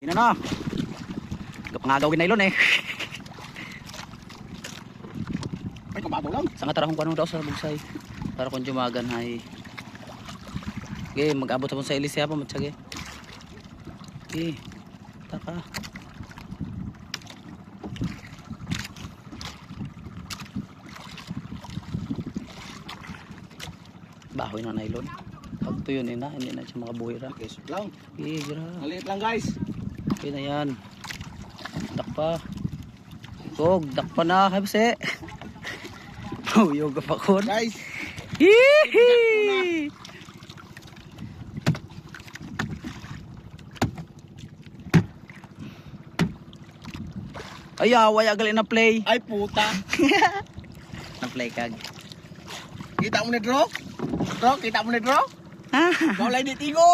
Ina na. Kapangagaw ginaylon eh. Ay, kababaw lang. Sa nga tarahong kanong daw sa bugsay. Para kung jumagan hay. Okay, mag-abot ako sa ilis siya pa matsage. Okay. Taka. Bahoy na nylon. Pag tuyo ni na, hindi na siya makabuhay ra. Okay, lang. Okay, gira. Maliit lang guys. Okay na yan. Dakpa. Gog, dakpa na. Habse. Oh, yoga pa ko. Guys, Hihi! Ayaw, waya gali na play. ay puta. Na play kag. Kita mo ni Dro? Dro, kita mo ni Dro? Ah, Kau lain di tigo.